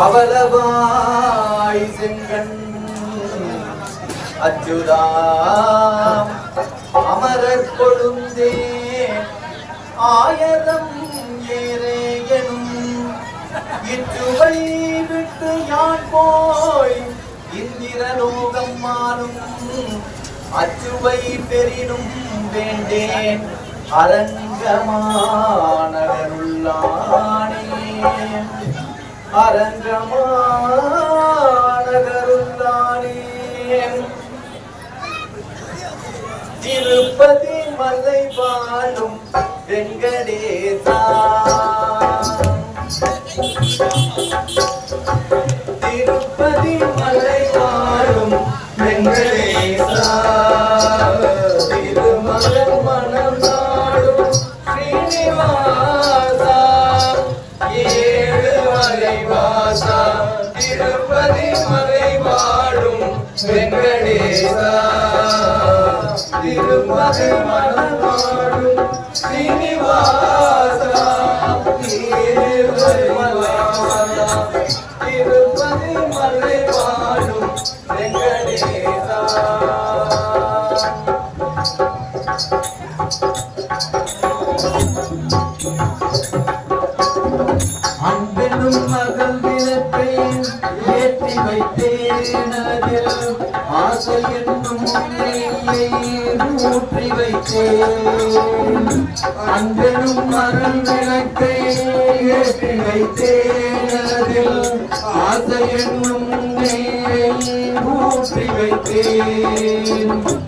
பவளவாய் செங்கண் அச்சுதா அமரர் கொழுந்தே ஆயதம் ஏறேயனும் இச்சுவை விட்டு யான் போய் இந்திரலோகம் மாறும். அச்சுவை பெரினும் வேண்டேன் அரங்கமானகருள்ளானே அரங்கமானகருள்ளானே திருப்பதி மலை வாழும் வெங்கடேசா. திருப்பதி மலை வாழும் வெங்கடேசா. வெங்கடேசா திருமதி மனம் நாடும் ஸ்ரீனிவாசா ஏழு மலை வாசா திருப்பதி மலை வாழும் வெங்கடேசா. வைத்தேனதில் ஆசை என்னும் நெய்யை ஊற்றி வைத்தேன். அன்பெனும் மகள் விளக்கை ஏற்றி வைத்தேனதில் ஆசை என்னும் நெய்யை ஊற்றி வைத்தேன்.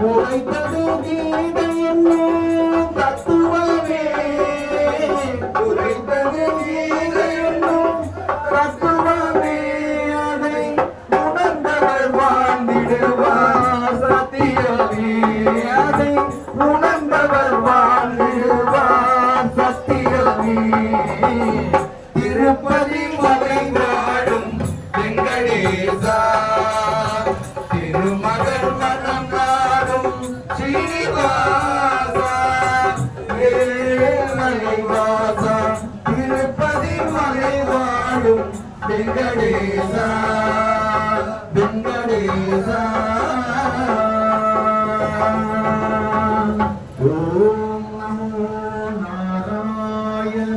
உழைத்தது கீதை என்னும் தத்துவமே. உரைத்தது கீதை என்னும் தத்துவமே. அதை உணர்ந்தவர் வாழ்ந்திடுவார் சத்தியமே. அதை உணர்ந்தவர் வாழ்ந்திடுவார் சத்தியமே. திருப்பதி வெங்கடேசா வெங்கடேசா ஓம் நமோ நாராயணாய.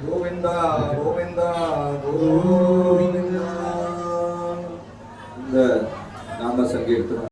கோவிந்தா